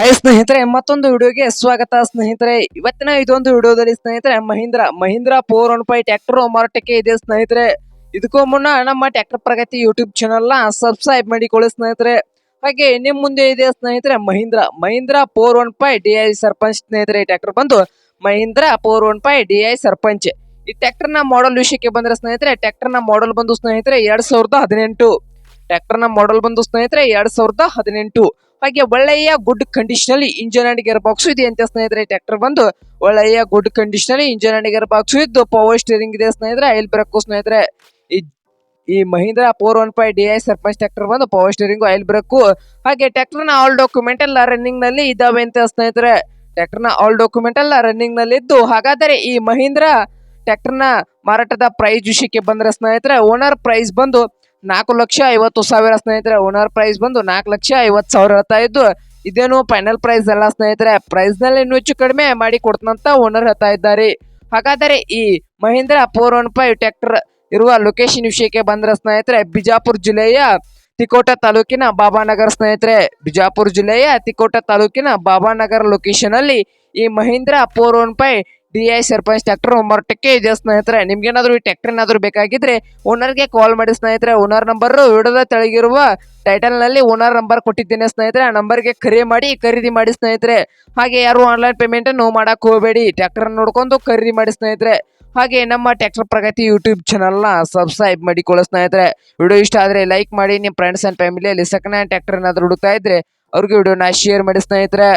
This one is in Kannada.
ಹಾಯ್ ಸ್ನೇಹಿತರೆ, ಮತ್ತೊಂದು ವಿಡಿಯೋಗೆ ಸ್ವಾಗತ. ಸ್ನೇಹಿತರೆ, ಇವತ್ತಿನ ಇದೊಂದು ವಿಡಿಯೋದಲ್ಲಿ ಸ್ನೇಹಿತರೆ, Mahindra Mahindra four one five tractor ಮಾರಾಟಕ್ಕೆ ಇದೆ ಸ್ನೇಹಿತರೆ. ಇದಕ್ಕೂ ಮುನ್ನ ನಮ್ಮ ಟ್ಯಾಕ್ಟರ್ ಪ್ರಗತಿ ಯೂಟ್ಯೂಬ್ ಚಾನಲ್ನ ಸಬ್ಸ್ಕ್ರೈಬ್ ಮಾಡಿಕೊಳ್ಳಿ ಸ್ನೇಹಿತರೆ. ಹಾಗೆ ನಿಮ್ ಮುಂದೆ ಇದೆ ಸ್ನೇಹಿತರೆ Mahindra Mahindra four one five D I Sarpanch ಸ್ನೇಹಿತರೆ. ಈ ಟ್ರ್ಯಾಕ್ಟರ್ ಬಂದು Mahindra four one five D I Sarpanch. ಈ ಟ್ಯಾಕ್ಟರ್ನ ಮಾಡೆಲ್ ವಿಷಯಕ್ಕೆ ಬಂದ್ರೆ ಸ್ನೇಹಿತರೆ ಟ್ಯಾಕ್ಟರ್ನ ಮಾಡೆಲ್ ಬಂದು ಸ್ನೇಹಿತರೆ ಎರಡ್ ಸಾವಿರದ ಹದಿನೆಂಟು. ಟ್ಯಾಕ್ಟರ್ನ ಮಾಡೆಲ್ ಬಂದು ಸ್ನೇಹಿತರೆ ಎರಡ್ ಸಾವಿರದ ಹದಿನೆಂಟು. ಹಾಗೆ ಒಳ್ಳೆಯ ಗುಡ್ ಕಂಡೀಷನ್ ಅಲ್ಲಿ ಇಂಜಿನ್ ಅಂಡ್ ಗೇರ್ ಬಾಕ್ಸ್ ಇದೆ ಅಂತ ಸ್ನೇಹಿತರೆ ಟ್ರ್ಯಾಕ್ಟರ್ ಬಂದು ಒಳ್ಳೆಯ ಗುಡ್ ಕಂಡೀಷನ್ ಅಲ್ಲಿ ಇಂಜಿನ್ ಅಂಡ್ ಗೇರ್ ಬಾಕ್ಸ್ ಇದ್ದು ಪವರ್ ಸ್ಟೀರಿಂಗ್ ಇದೆ ಸ್ನೇಹಿತರೆ. ಆಯಿಲ್ ಬ್ರೇಕ್ ಸ್ನೇಹಿತರೆ, ಈ Mahindra four one five D I Sarpanch tractor ಬಂದು ಪವರ್ ಸ್ಟೀರಿಂಗ್ ಆಯಿಲ್ ಬ್ರೇಕ್. ಹಾಗೆ ಟ್ರ್ಯಾಕ್ಟರ್ನ ಆಲ್ ಡಾಕ್ಯುಮೆಂಟ್ ಎಲ್ಲ ರನ್ನಿಂಗ್ನಲ್ಲಿ ಇದಾವೆ ಅಂತ ಸ್ನೇಹಿತರೆ. ಟ್ರ್ಯಾಕ್ಟರ್ನ ಆಲ್ ಡಾಕ್ಯುಮೆಂಟ್ ಎಲ್ಲ ರನ್ನಿಂಗ್ನಲ್ಲಿ ಇದ್ದು, ಹಾಗಾದರೆ ಈ ಮಹೀಂದ್ರ ಟ್ರ್ಯಾಕ್ಟರ್ನ ಮಾರಾಟದ ಪ್ರೈಸ್ ವಿಷಯಕ್ಕೆ ಬಂದ್ರೆ ಸ್ನೇಹಿತರೆ ಓನರ್ ಪ್ರೈಸ್ ಬಂದು ನಾಲ್ಕು ಲಕ್ಷ ಐವತ್ತು ಸಾವಿರ ಸ್ನೇಹಿತರೆ ಓನರ್ ಪ್ರೈಸ್ ಬಂದು ನಾಲ್ಕು ಲಕ್ಷ ಐವತ್ತು ಸಾವಿರ ಹೇಳ್ತಾ ಇದ್ದು, ಇದೇನು ಫೈನಲ್ ಪ್ರೈಸ್ ಅಲ್ಲ ಸ್ನೇಹಿತರೆ. ಪ್ರೈಸ್ನಲ್ಲಿ ಇನ್ನೂ ಹೆಚ್ಚು ಕಡಿಮೆ ಮಾಡಿ ಕೊಡ್ತಂತ ಓನರ್ ಹೇಳ್ತಾ ಇದ್ದಾರೆ. ಹಾಗಾದರೆ ಈ Mahindra four one five tractor ಇರುವ ಲೊಕೇಶನ್ ವಿಷಯಕ್ಕೆ ಬಂದ್ರೆ ಸ್ನೇಹಿತರೆ, ಬಿಜಾಪುರ ಜಿಲ್ಲೆಯ ತಿಕೋಟ ತಾಲೂಕಿನ ಬಾಬಾನಗರ ಸ್ನೇಹಿತರೆ. ಬಿಜಾಪುರ ಜಿಲ್ಲೆಯ ತಿಕೋಟ ತಾಲೂಕಿನ ಬಾಬಾನಗರ ಲೊಕೇಶನ್ ಅಲ್ಲಿ ಈ Mahindra four one five D I Sarpanch tractor ಮಾರಾಟಕ್ಕೆ ಇದೆ ಸ್ನೇಹಿತರೆ. ನಿಮ್ಗೇನಾದ್ರೂ ಈ ಟ್ಯಾಕ್ಟರ್ ಏನಾದ್ರು ಬೇಕಾಗಿದ್ರೆ ಓನರ್ಗೆ ಕಾಲ್ ಮಾಡಿ ಸ್ನೇಹಿತರೆ. ಓನರ್ ನಂಬರ್ ವಿಡಿಯೋದ ತೆಳಗಿರುವ ಟೈಟಲ್ನಲ್ಲಿ ಓನರ್ ನಂಬರ್ ಕೊಟ್ಟಿದ್ದೇನೆ ಸ್ನೇಹಿತರೆ. ಆ ನಂಬರ್ಗೆ ಕರೆ ಮಾಡಿ, ಖರೀದಿ ಮಾಡಿ ಸ್ನೇಹಿತರೆ. ಹಾಗೆ ಯಾರು ಆನ್ಲೈನ್ ಪೇಮೆಂಟ್ ನೋವು ಮಾಡಕ್ ಹೋಗಬೇಡಿ. ಟ್ಯಾಕ್ಟರ್ ನೋಡ್ಕೊಂಡು ಖರೀದಿ ಮಾಡಿ ಸ್ನೇಹಿತರೆ. ಹಾಗೆ ನಮ್ಮ ಟ್ಯಾಕ್ಟರ್ ಪ್ರಗತಿ ಯೂಟ್ಯೂಬ್ ಚಾನಲ್ನ ಸಬ್ಸ್ಕ್ರೈಬ್ ಮಾಡಿಕೊಳ್ಳೋ ಸ್ನೇಹಿತರೆ. ವಿಡಿಯೋ ಇಷ್ಟ ಆದರೆ ಲೈಕ್ ಮಾಡಿ. ನಿಮ್ಮ ಫ್ರೆಂಡ್ಸ್ ಆ್ಯಂಡ್ ಫ್ಯಾಮಿಲಿಯಲ್ಲಿ ಸೆಕೆಂಡ್ ಹ್ಯಾಂಡ್ ಟ್ಯಾಕ್ಟರ್ ಏನಾದರೂ ಹುಡುಕ್ತಾ ಇದ್ರೆ ಅವ್ರಿಗೆ ವಿಡಿಯೋನ ಶೇರ್ ಮಾಡಿ ಸ್ನೇಹಿತರೆ.